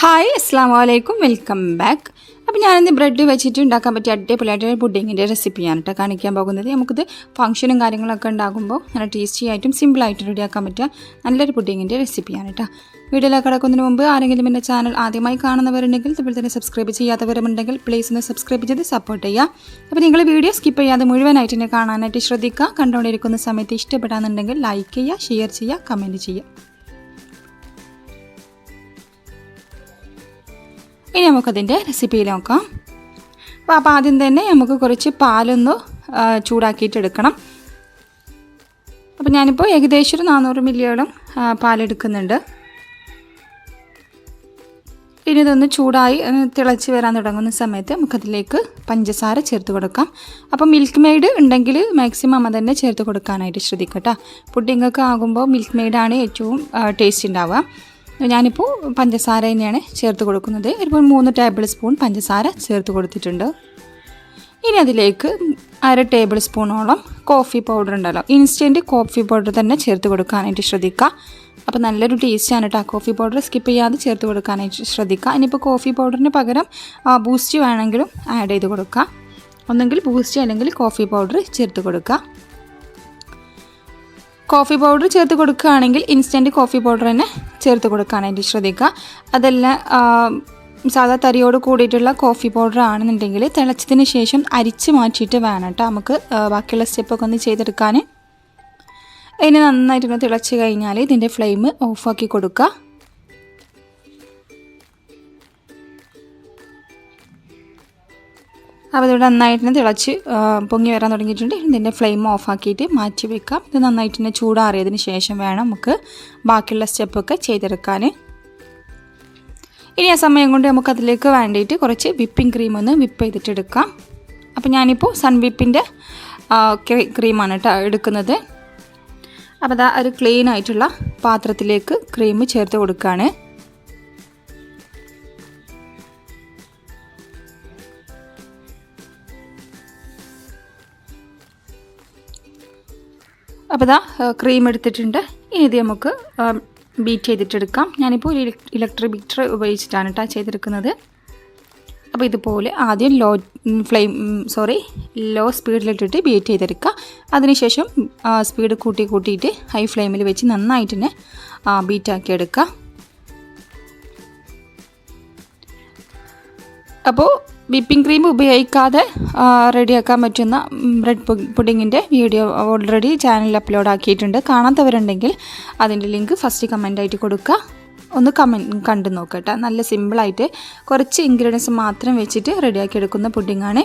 Hi അസ്സാം വലൈക്കും welcome back അപ്പോൾ ഞാനിന്ന് ബ്രെഡ് വെച്ചിട്ട് ഉണ്ടാക്കാൻ പറ്റിയ അടിപൊളിയായിട്ട് പുഡിങ്ങിന്റെ റെസിപ്പിയാണ് കേട്ടോ കാണിക്കാൻ പോകുന്നത്. നമുക്കിത് ഫംഗ്ഷനും കാര്യങ്ങളൊക്കെ ഉണ്ടാകുമ്പോൾ നല്ല ടേസ്റ്റി ആയിട്ടും സിമ്പിളായിട്ട് റെഡിയാക്കാൻ പറ്റുക നല്ലൊരു പുഡിങ്ങിന്റെ റെസിപ്പിയാണ് കേട്ടോ. വീഡിയോയിലേക്ക് കിടക്കുന്നതിന് മുമ്പ് ആരെങ്കിലും എന്റെ ചാനൽ ആദ്യമായി കാണുന്നവരുണ്ടെങ്കിൽ അതുപോലെ തന്നെ സബ്സ്ക്രൈബ് ചെയ്യാത്തവരുമുണ്ടെങ്കിൽ പ്ലീസ് ഒന്ന് സബ്സ്ക്രൈബ് ചെയ്ത് സപ്പോർട്ട് ചെയ്യുക. അപ്പോൾ നിങ്ങൾ വീഡിയോ സ്കിപ്പ് ചെയ്യാതെ മുഴുവനായിട്ട് എന്നെ കാണാനായിട്ട് ശ്രദ്ധിക്കുക. കണ്ടുകൊണ്ടിരിക്കുന്ന സമയത്ത് ഇഷ്ടപ്പെടാന്നുണ്ടെങ്കിൽ ലൈക്ക് ചെയ്യുക ഷെയർ ചെയ്യുക കമന്റ് ചെയ്യുക. ഇനി നമുക്കതിന്റെ റെസിപ്പിയിൽ നോക്കാം. അപ്പോൾ അപ്പോൾ ആദ്യം തന്നെ നമുക്ക് കുറച്ച് പാലൊന്ന് ചൂടാക്കിയിട്ടെടുക്കണം അപ്പോൾ ഞാനിപ്പോൾ ഏകദേശം ഒരു നാനൂറ് മില്ലിയോളം പാലെടുക്കുന്നുണ്ട്. ഇനി ഇതൊന്ന് ചൂടായി തിളച്ച് വരാൻ തുടങ്ങുന്ന സമയത്ത് നമുക്കതിലേക്ക് പഞ്ചസാര ചേർത്ത് കൊടുക്കാം. അപ്പോൾ മിൽക്ക് മെയ്ഡ് ഉണ്ടെങ്കിൽ മാക്സിമം അത് തന്നെ ചേർത്ത് കൊടുക്കാനായിട്ട് ശ്രദ്ധിക്കട്ടോ പുഡിങ്ങൊക്കെ ആകുമ്പോൾ മിൽക്ക് മെയ്ഡാണ് ഏറ്റവും ടേസ്റ്റ് ഉണ്ടാവുക. ഞാനിപ്പോൾ പഞ്ചസാര തന്നെയാണ് ചേർത്ത് കൊടുക്കുന്നത്. ഇപ്പോൾ മൂന്ന് ടേബിൾ സ്പൂൺ പഞ്ചസാര ചേർത്ത് കൊടുത്തിട്ടുണ്ട്. ഇനി അതിലേക്ക് അര ടേബിൾ സ്പൂണോളം കോഫി പൗഡർ ഉണ്ടല്ലോ. ഇൻസ്റ്റന്റ് കോഫി പൗഡർ തന്നെ ചേർത്ത് കൊടുക്കാനായിട്ട് ശ്രദ്ധിക്കുക. അപ്പോൾ നല്ലൊരു ടേസ്റ്റാണ് കേട്ടോ കോഫി പൗഡർ സ്കിപ്പ് ചെയ്യാതെ ചേർത്ത് കൊടുക്കാനായിട്ട് ശ്രദ്ധിക്കുക. ഇനിയിപ്പോൾ കോഫി പൗഡറിന് പകരം ബൂസ്റ്റ് വേണമെങ്കിലും ആഡ് ചെയ്ത് കൊടുക്കുക. ഒന്നെങ്കിൽ ബൂസ്റ്റ് അല്ലെങ്കിൽ കോഫി പൗഡർ ചേർത്ത് കൊടുക്കുക. കോഫി പൗഡർ ചേർത്ത് കൊടുക്കുകയാണെങ്കിൽ ഇൻസ്റ്റന്റ് കോഫി പൗഡർ തന്നെ ചേർത്ത് കൊടുക്കാനായിട്ട് ശ്രദ്ധിക്കുക. അതല്ല സാധാ തരിയോട് കൂടിയിട്ടുള്ള കോഫി പൗഡർ ആണെന്നുണ്ടെങ്കിൽ തിളച്ചതിന് ശേഷം അരിച്ച് മാറ്റിയിട്ട് വേണം കേട്ടോ നമുക്ക് ബാക്കിയുള്ള സ്റ്റെപ്പൊക്കെ ഒന്ന് ചെയ്തെടുക്കാൻ. ഇനി നന്നായിട്ടൊന്ന് തിളച്ച് കഴിഞ്ഞാൽ ഇതിന്റെ ഫ്ലെയിം ഓഫാക്കി കൊടുക്കുക. അപ്പോൾ ഇത് നന്നായിട്ട് തന്നെ തിളച്ച് പൊങ്ങി വരാൻ തുടങ്ങിയിട്ടുണ്ട്. ഇതിന്റെ ഫ്ലെയിം ഓഫാക്കിയിട്ട് മാറ്റി വെക്കാം. ഇത് നന്നായിട്ട് തന്നെ ചൂടാറിയതിന് ശേഷം വേണം നമുക്ക് ബാക്കിയുള്ള സ്റ്റെപ്പൊക്കെ ചെയ്തെടുക്കാൻ ഇനി ആ സമയം കൊണ്ട് നമുക്ക് അതിലേക്ക് വേണ്ടിയിട്ട് കുറച്ച് വിപ്പിംഗ് ക്രീം ഒന്ന് വിപ്പ് ചെയ്തിട്ടെടുക്കാം അപ്പോൾ ഞാനിപ്പോൾ സൺ വിപ്പിന്റെ ക്രീമാണ് കേട്ടോ എടുക്കുന്നത്. അപ്പോൾ അതാ ഒരു ക്ലീൻ ആയിട്ടുള്ള പാത്രത്തിലേക്ക് ക്രീം ചേർത്ത് കൊടുക്കുകയാണ് അപ്പോൾ ഇതാ ക്രീം എടുത്തിട്ടുണ്ട്. ഇനി നമുക്ക് ബീറ്റ് ചെയ്തിട്ടെടുക്കാം. ഞാനിപ്പോൾ ഒരു ഇലക്ട്രിക് ബീറ്റർ ഉപയോഗിച്ചിട്ടാണ് കേട്ടോ ചെയ്തെടുക്കുന്നത്. അപ്പോൾ ഇതുപോലെ ആദ്യം ലോ ഫ്ലെയിം സോറി ലോ സ്പീഡിലിട്ടിട്ട് ബീറ്റ് ചെയ്തെടുക്കുക. അതിനുശേഷം സ്പീഡ് കൂട്ടി കൂട്ടിയിട്ട് ഹൈ ഫ്ലെയിമിൽ വെച്ച് നന്നായിട്ട് തന്നെ ബീറ്റാക്കി എടുക്കുക. അപ്പോൾ വിപ്പിംഗ് ക്രീം ഉപയോഗിക്കാതെ റെഡിയാക്കാൻ പറ്റുന്ന ബ്രെഡ് പുഡിങ്ങിന്റെ വീഡിയോ ഓൾറെഡി ചാനലിൽ അപ്ലോഡ് ആക്കിയിട്ടുണ്ട്. കാണാത്തവരുണ്ടെങ്കിൽ അതിന്റെ ലിങ്ക് ഫസ്റ്റ് കമന്റായിട്ട് കൊടുക്കുക. ഒന്ന് കമന്റ് കണ്ടു നോക്കട്ടെ നല്ല സിമ്പിളായിട്ട് കുറച്ച് ഇൻഗ്രീഡിയൻസ് മാത്രം വെച്ചിട്ട് റെഡിയാക്കി എടുക്കുന്ന പുഡിങ്ങാണ്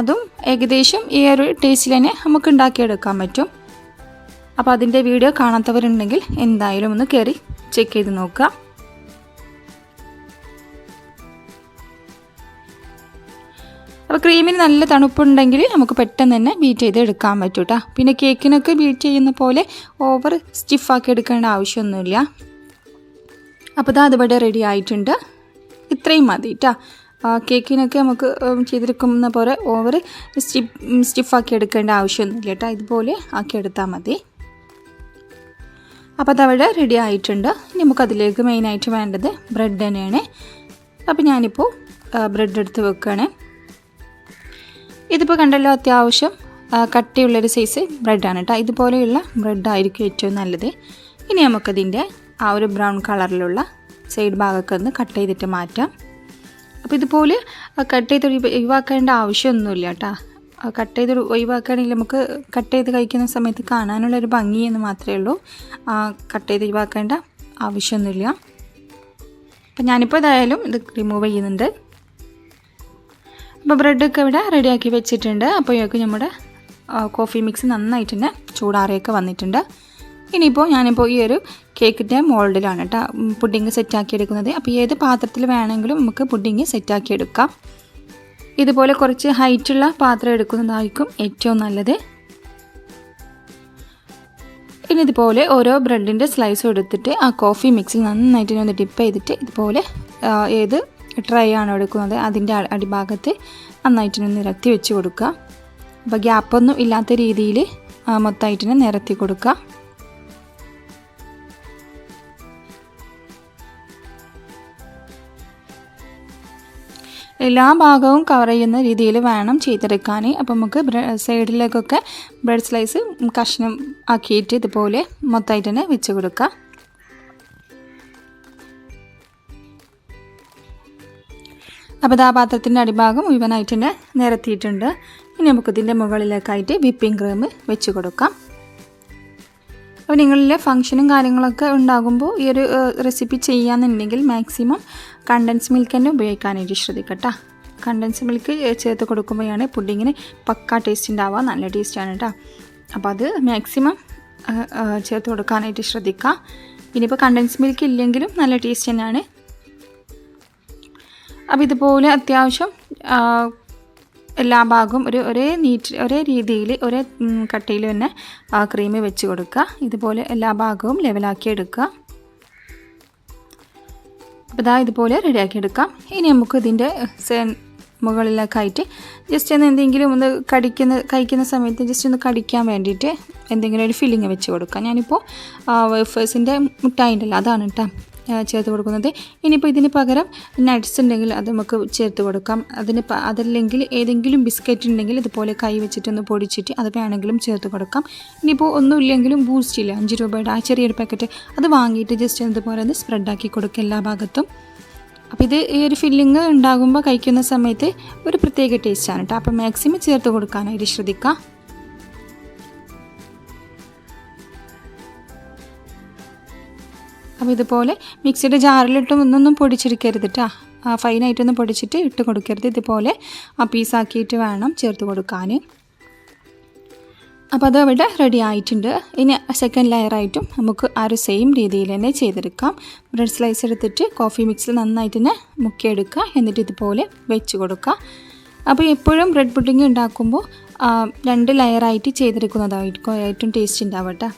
അതും ഏകദേശം ഈ ഒരു ടേസ്റ്റിൽ തന്നെ നമുക്ക് ഉണ്ടാക്കിയെടുക്കാൻ പറ്റും. അപ്പോൾ അതിന്റെ വീഡിയോ കാണാത്തവരുണ്ടെങ്കിൽ എന്തായാലും ഒന്ന് കയറി ചെക്ക് ചെയ്ത് നോക്കുക. അപ്പോൾ ക്രീമിന് നല്ല തണുപ്പുണ്ടെങ്കിൽ നമുക്ക് പെട്ടെന്ന് തന്നെ ബീറ്റ് ചെയ്ത് എടുക്കാൻ പറ്റും കേട്ടോ പിന്നെ കേക്കിനൊക്കെ ബീറ്റ് ചെയ്യുന്ന പോലെ ഓവർ സ്റ്റിഫാക്കി എടുക്കേണ്ട ആവശ്യമൊന്നുമില്ല. അപ്പോൾ ഇതാ അതുപോലെ റെഡി ആയിട്ടുണ്ട്. ഇത്രയും മതി കേട്ടോ കേക്കിനൊക്കെ നമുക്ക് ചെയ്തെടുക്കുന്ന പോലെ ഓവർ സ്റ്റിഫ് സ്റ്റിഫാക്കി എടുക്കേണ്ട ആവശ്യമൊന്നുമില്ല കേട്ടോ ഇതുപോലെ ആക്കി എടുത്താൽ മതി. അപ്പോൾ അതവിടെ റെഡി ആയിട്ടുണ്ട്. നമുക്കതിലേക്ക് മെയിനായിട്ട് വേണ്ടത് ബ്രെഡ് തന്നെയാണ്. അപ്പോൾ ഞാനിപ്പോൾ ബ്രെഡ് എടുത്ത് വെക്കുകയാണ് ഇതിപ്പോൾ കണ്ടല്ലോ അത്യാവശ്യം കട്ടിയുള്ളൊരു സൈസ് ബ്രെഡാണ് കേട്ടോ ഇതുപോലെയുള്ള ബ്രെഡായിരിക്കും ഏറ്റവും നല്ലത്. ഇനി നമുക്കതിന്റെ ആ ഒരു ബ്രൗൺ കളറിലുള്ള സൈഡ് ഭാഗമൊക്കെ ഒന്ന് കട്ട് ചെയ്തിട്ട് മാറ്റാം. അപ്പോൾ ഇതുപോലെ കട്ട് ചെയ്ത് ഒഴിവ- ഒഴിവാക്കേണ്ട ആവശ്യമൊന്നുമില്ല കേട്ടോ കട്ട് ചെയ്ത് ഒഴിവാക്കുകയാണെങ്കിൽ നമുക്ക് കട്ട് ചെയ്ത് കഴിക്കുന്ന സമയത്ത് കാണാനുള്ള ഒരു ഭംഗി എന്ന് മാത്രമേ ഉള്ളൂ. കട്ട് ചെയ്ത് ഒഴിവാക്കേണ്ട ആവശ്യമൊന്നുമില്ല. അപ്പം ഞാനിപ്പോൾ ഇതായാലും ഇത് റിമൂവ് ചെയ്യുന്നുണ്ട്. അപ്പോൾ ബ്രെഡൊക്കെ ഇവിടെ റെഡിയാക്കി വെച്ചിട്ടുണ്ട്. അപ്പോൾ ഇവർക്ക് നമ്മുടെ കോഫി മിക്സ് നന്നായിട്ട് തന്നെ ചൂടാറിയൊക്കെ വന്നിട്ടുണ്ട്. ഇനിയിപ്പോൾ ഞാനിപ്പോൾ ഈ ഒരു കേക്കിന്റെ മോൾഡിലാണ് കേട്ടോ പുഡിങ് സെറ്റാക്കി എടുക്കുന്നത് അപ്പോൾ ഏത് പാത്രത്തിൽ വേണമെങ്കിലും നമുക്ക് പുഡിങ് സെറ്റാക്കി എടുക്കാം ഇതുപോലെ കുറച്ച് ഹൈറ്റുള്ള പാത്രം എടുക്കുന്നതായിരിക്കും ഏറ്റവും നല്ലത്. ഇനി ഇതുപോലെ ഓരോ ബ്രെഡിന്റെ സ്ലൈസും എടുത്തിട്ട് ആ കോഫി മിക്സിൽ നന്നായിട്ട് ഒന്ന് ഡിപ്പ് ചെയ്തിട്ട് ഇതുപോലെ ഏത് ട്രൈ ആണ് എടുക്കുന്നത്. അതിന്റെ അടിഭാഗത്ത് നന്നായിട്ടിനെ നിരത്തി വെച്ച് കൊടുക്കുക. അപ്പോൾ ഗ്യാപ്പൊന്നും ഇല്ലാത്ത രീതിയിൽ മൊത്തമായിട്ടിനെ നിരത്തി കൊടുക്കുക. എല്ലാ ഭാഗവും കവർ ചെയ്യുന്ന രീതിയിൽ വേണം ചെയ്തെടുക്കാൻ. അപ്പോൾ നമുക്ക് സൈഡിലേക്കൊക്കെ ബ്രെഡ് സ്ലൈസ് കഷ്ണം ആക്കിയിട്ട് ഇതുപോലെ മൊത്തമായിട്ട് തന്നെ വെച്ച് കൊടുക്കുക. അപ്പോൾ ആ പാത്രത്തിന്റെ അടിഭാഗം മുഴുവനായിട്ട് തന്നെ നിരത്തിയിട്ടുണ്ട്. ഇനി നമുക്കിതിന്റെ മുകളിലേക്കായിട്ട് വിപ്പിംഗ് ക്രീം വെച്ച് കൊടുക്കാം. അപ്പോൾ നിങ്ങളിലെ ഫംഗ്ഷനും കാര്യങ്ങളൊക്കെ ഉണ്ടാകുമ്പോൾ ഈ ഒരു റെസിപ്പി ചെയ്യാന്നുണ്ടെങ്കിൽ മാക്സിമം കണ്ടൻസ് മിൽക്ക് തന്നെ ഉപയോഗിക്കാനായിട്ട് ശ്രദ്ധിക്കട്ടോ. കണ്ടൻസ് മിൽക്ക് ചേർത്ത് കൊടുക്കുമ്പോഴാണ് പുഡിങ്ങിന് പക്ക ടേസ്റ്റ് ഉണ്ടാവുക നല്ല ടേസ്റ്റാണ് കേട്ടോ അപ്പോൾ അത് മാക്സിമം ചേർത്ത് കൊടുക്കാനായിട്ട് ശ്രദ്ധിക്കുക ഇനിയിപ്പോൾ കണ്ടൻസ് മിൽക്ക് ഇല്ലെങ്കിലും നല്ല ടേസ്റ്റ് തന്നെയാണ്. അപ്പോൾ ഇതുപോലെ അത്യാവശ്യം എല്ലാ ഭാഗവും ഒരു ഒരേ നീറ്റ് ഒരേ രീതിയിൽ ഒരേ കട്ടയിൽ തന്നെ ക്രീം വെച്ച് കൊടുക്കുക. ഇതുപോലെ എല്ലാ ഭാഗവും ലെവലാക്കി എടുക്കുക. അപ്പോൾ ഇതാ ഇതുപോലെ റെഡിയാക്കി എടുക്കാം. ഇനി നമുക്ക് ഇതിന്റെ മുകളിലൊക്കെ ആയിട്ട് ജസ്റ്റ് ഒന്ന് എന്തെങ്കിലും ഒന്ന് കടിക്കുന്ന കഴിക്കുന്ന സമയത്ത് ജസ്റ്റ് ഒന്ന് കടിക്കാൻ വേണ്ടിയിട്ട് എന്തെങ്കിലും ഒരു ഫില്ലിങ് വെച്ച് കൊടുക്കാം. ഞാനിപ്പോൾ വേഫേഴ്സിന്റെ മുട്ടായി ഉണ്ടല്ലോ അതാണ് കേട്ടോ ചേർത്ത് കൊടുക്കുന്നത്. ഇനിയിപ്പോൾ ഇതിന് പകരം നട്ട്സ് ഉണ്ടെങ്കിൽ അത് നമുക്ക് ചേർത്ത് കൊടുക്കാം. അതിന് അതല്ലെങ്കിൽ ഏതെങ്കിലും ബിസ്ക്കറ്റ് ഉണ്ടെങ്കിൽ ഇതുപോലെ കൈ വെച്ചിട്ടൊന്ന് പൊടിച്ചിട്ട് അത് വേണമെങ്കിലും ചേർത്ത് കൊടുക്കാം. ഇനിയിപ്പോൾ ഒന്നുമില്ലെങ്കിലും ബൂസ്റ്റ് ഇല്ല? അഞ്ച് രൂപയുടെ ആ ചെറിയൊരു പാക്കറ്റ് അത് വാങ്ങിയിട്ട് ജസ്റ്റ് ഇതുപോലെ ഒന്ന് സ്പ്രെഡാക്കി കൊടുക്കുക എല്ലാ ഭാഗത്തും. അപ്പോൾ ഇത് ഈ ഒരു ഫില്ലിങ് ഉണ്ടാകുമ്പോൾ കഴിക്കുന്ന സമയത്ത് ഒരു പ്രത്യേക ടേസ്റ്റാണ് കേട്ടോ അപ്പോൾ മാക്സിമം ചേർത്ത് കൊടുക്കാനായിട്ട് ശ്രദ്ധിക്കുക. അപ്പോൾ ഇതുപോലെ മിക്സിയുടെ ജാറിലിട്ടും ഒന്നൊന്നും പൊടിച്ചെടുക്കരുത് കേട്ടോ ഫൈനായിട്ടൊന്നും പൊടിച്ചിട്ട് ഇട്ട് കൊടുക്കരുത്. ഇതുപോലെ ആ പീസാക്കിയിട്ട് വേണം ചേർത്ത് കൊടുക്കാൻ. അപ്പോൾ അത് അവിടെ റെഡി ആയിട്ടുണ്ട്. ഇനി സെക്കൻഡ് ലെയറായിട്ടും നമുക്ക് ആ ഒരു സെയിം രീതിയിൽ തന്നെ ചെയ്തെടുക്കാം. ബ്രെഡ് സ്ലൈസ് എടുത്തിട്ട് കോഫി മിക്സിൽ നന്നായിട്ട് തന്നെ മുക്കിയെടുക്കുക. എന്നിട്ട് ഇതുപോലെ വെച്ച് കൊടുക്കുക. അപ്പോൾ എപ്പോഴും ബ്രെഡ് പുഡിങ് ഉണ്ടാക്കുമ്പോൾ രണ്ട് ലെയറായിട്ട് ചെയ്തെടുക്കുന്നതായിരിക്കും ഏറ്റവും ടേസ്റ്റ് ഉണ്ടാവട്ടെ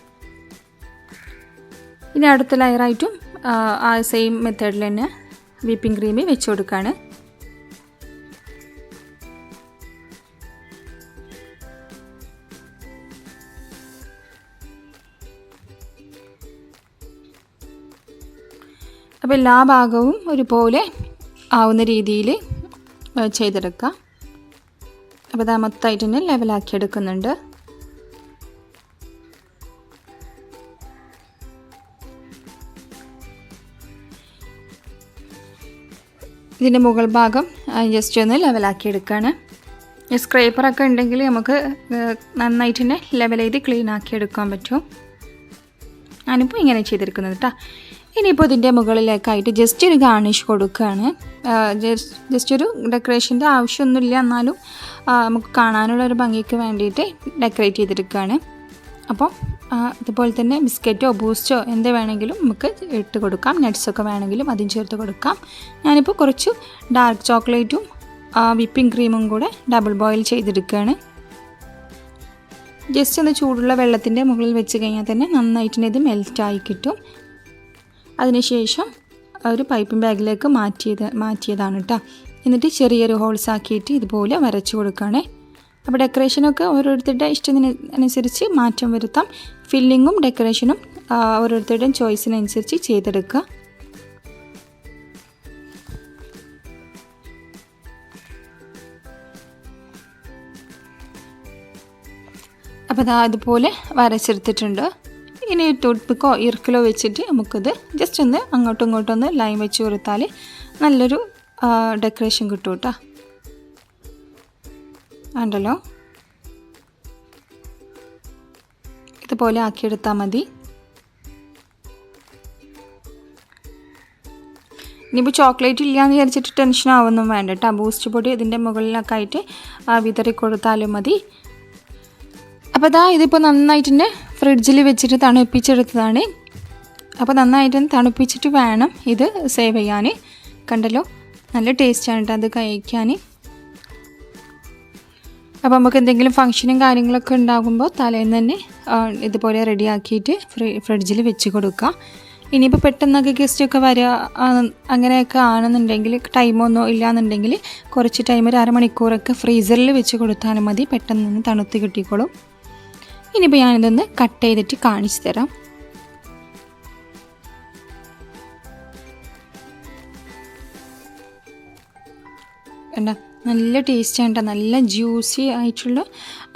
ഇനി അടുത്ത ലെയറായിട്ടും ആ സെയിം മെത്തേഡിൽ തന്നെ വിപ്പിംഗ് ക്രീം വെച്ച് കൊടുക്കുകയാണ് അപ്പോൾ എല്ലാ ഭാഗവും ഒരുപോലെ ആവുന്ന രീതിയിൽ ചെയ്തെടുക്കുക അപ്പോൾ അത് മൊത്തമായിട്ട് തന്നെ ലെവലാക്കി എടുക്കുന്നുണ്ട് ഇതിന്റെ മുകൾ ഭാഗം ജസ്റ്റ് ഒന്ന് ലെവലാക്കി എടുക്കുകയാണ് സ്ക്രേപ്പറൊക്കെ ഉണ്ടെങ്കിൽ നമുക്ക് നന്നായിട്ട് തന്നെ ലെവൽ ചെയ്ത് ക്ലീൻ ആക്കി എടുക്കാൻ പറ്റും. ഞാനിപ്പോൾ ഇങ്ങനെ ചെയ്തെടുക്കുന്നത് കേട്ടോ ഇനിയിപ്പോൾ ഇതിന്റെ മുകളിലേക്കായിട്ട് ജസ്റ്റ് ഒരു ഗാർണിഷ് കൊടുക്കുകയാണ് ജസ്റ്റ് ഒരു ഡെക്കറേഷന്റെ ആവശ്യമൊന്നുമില്ല. എന്നാലും നമുക്ക് കാണാനുള്ള ഒരു ഭംഗിക്ക് വേണ്ടിയിട്ട് ഡെക്കറേറ്റ് ചെയ്തെടുക്കുകയാണ് അപ്പോൾ അതുപോലെ തന്നെ ബിസ്ക്കറ്റോ ബൂസ്റ്റോ എന്ത് വേണമെങ്കിലും നമുക്ക് ഇട്ട് കൊടുക്കാം. നട്ട്സൊക്കെ വേണമെങ്കിലും അതും ചേർത്ത് കൊടുക്കാം. ഞാനിപ്പോൾ കുറച്ച് ഡാർക്ക് ചോക്ലേറ്റും വിപ്പിംഗ് ക്രീമും കൂടെ ഡബിൾ ബോയിൽ ചെയ്തെടുക്കുകയാണ്. ജസ്റ്റ് ഒന്ന് ചൂടുള്ള വെള്ളത്തിന്റെ മുകളിൽ വെച്ച് കഴിഞ്ഞാൽ തന്നെ നന്നായിട്ട് ഇത് മെൽറ്റായി കിട്ടും. അതിനുശേഷം ഒരു പൈപ്പിംഗ് ബാഗിലേക്ക് മാറ്റിയത് മാറ്റിയതാണ് കേട്ടോ. എന്നിട്ട് ചെറിയൊരു ഹോൾസ് ആക്കിയിട്ട് ഇതുപോലെ വരച്ചു കൊടുക്കുകയാണേ. അപ്പോൾ ഡെക്കറേഷനൊക്കെ ഓരോരുത്തരുടെ ഇഷ്ടത്തിന് അനുസരിച്ച് മാറ്റം വരുത്താം. ഫില്ലിങ്ങും ഡെക്കറേഷനും ഓരോരുത്തരുടെയും ചോയ്സിനനുസരിച്ച് ചെയ്തെടുക്കുക. അപ്പോൾ അതാ അതുപോലെ വരച്ചെടുത്തിട്ടുണ്ട്. ഇനി ടൂത്ത് പിക്കോ ഇറുക്കിലോ വെച്ചിട്ട് നമുക്കത് ജസ്റ്റ് ഒന്ന് അങ്ങോട്ടും ഇങ്ങോട്ടും ഒന്ന് ലൈൻ വെച്ച് കൊടുത്താൽ നല്ലൊരു ഡെക്കറേഷൻ കിട്ടും കേട്ടോ. ഉണ്ടല്ലോ. ഇതുപോലെ ആക്കിയെടുത്താൽ മതി. ഇനിയിപ്പോൾ ചോക്ലേറ്റ് ഇല്ല എന്ന് വിചാരിച്ചിട്ട് ടെൻഷൻ ആവുന്നതും വേണ്ട കേട്ടോ ബൂസ്റ്റ് പൊടി ഇതിന്റെ മുകളിലൊക്കെ ആയിട്ട് വിതറി കൊടുത്താലും മതി. അപ്പോൾ അതാ ഇതിപ്പോൾ നന്നായിട്ട് തന്നെ ഫ്രിഡ്ജിൽ വെച്ചിട്ട് തണുപ്പിച്ചെടുത്തതാണ്. അപ്പോൾ നന്നായിട്ട് തണുപ്പിച്ചിട്ട് വേണം ഇത് സേവ് ചെയ്യാൻ കണ്ടല്ലോ? നല്ല ടേസ്റ്റാണ് കേട്ടോ അത് കഴിക്കാൻ അപ്പോൾ നമുക്ക് എന്തെങ്കിലും ഫംഗ്ഷനും കാര്യങ്ങളൊക്കെ ഉണ്ടാകുമ്പോൾ തലേന്ന് തന്നെ ഇതുപോലെ റെഡിയാക്കിയിട്ട് ഫ്രി ഫ്രിഡ്ജിൽ വെച്ച് കൊടുക്കുക ഇനിയിപ്പോൾ പെട്ടെന്നൊക്കെ ഗസ്റ്റൊക്കെ വരിക അങ്ങനെയൊക്കെ ആണെന്നുണ്ടെങ്കിൽ ടൈമൊന്നും ഇല്ലയെന്നുണ്ടെങ്കിൽ കുറച്ച് ടൈം ഒരു അരമണിക്കൂറൊക്കെ ഫ്രീസറിൽ വെച്ച് കൊടുത്താലും മതി പെട്ടെന്ന് തണുത്ത് കിട്ടിക്കോളും. ഇനിയിപ്പോൾ ഞാനിതൊന്ന് കട്ട് ചെയ്തിട്ട് കാണിച്ചു തരാം. കണ്ട? നല്ല ടേസ്റ്റ് ആയിട്ട് നല്ല ജ്യൂസി ആയിട്ടുള്ള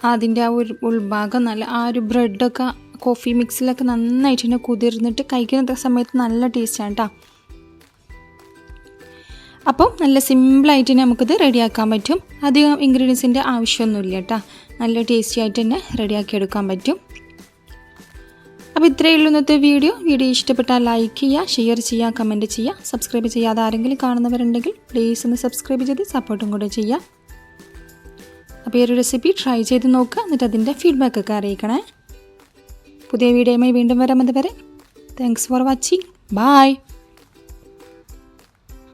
അതിന്റെ ആ ഒരു ഉൾഭാഗം നല്ല ആ ഒരു ബ്രെഡൊക്കെ കോഫി മിക്സിലൊക്കെ നന്നായിട്ട് തന്നെ കുതിർന്നിട്ട് കഴിക്കുന്ന സമയത്ത് നല്ല ടേസ്റ്റാണ് കേട്ടോ അപ്പോൾ നല്ല സിമ്പിളായിട്ട് തന്നെ നമുക്കിത് റെഡിയാക്കാൻ പറ്റും. അധികം ഇൻഗ്രീഡിയൻസിന്റെ ആവശ്യമൊന്നുമില്ല കേട്ടോ നല്ല ടേസ്റ്റി ആയിട്ട് തന്നെ റെഡിയാക്കി എടുക്കാൻ പറ്റും. അപ്പോൾ ഇത്രയേ ഉള്ളൂ ഇന്നത്തെ വീഡിയോ. വീഡിയോ ഇഷ്ടപ്പെട്ടാൽ ലൈക്ക് ചെയ്യുക ഷെയർ ചെയ്യുക കമന്റ് ചെയ്യുക. സബ്സ്ക്രൈബ് ചെയ്യാതെ ആരെങ്കിലും കാണുന്നവരുണ്ടെങ്കിൽ പ്ലീസ് ഒന്ന് സബ്സ്ക്രൈബ് ചെയ്ത് സപ്പോർട്ടും കൂടെ ചെയ്യുക. അപ്പോൾ ഈ ഒരു റെസിപ്പി ട്രൈ ചെയ്ത് നോക്കുക എന്നിട്ട് അതിന്റെ ഫീഡ്ബാക്കൊക്കെ അറിയിക്കണേ. പുതിയ വീഡിയോയുമായി വീണ്ടും വരാം അതുവരെ. Thanks for watching bye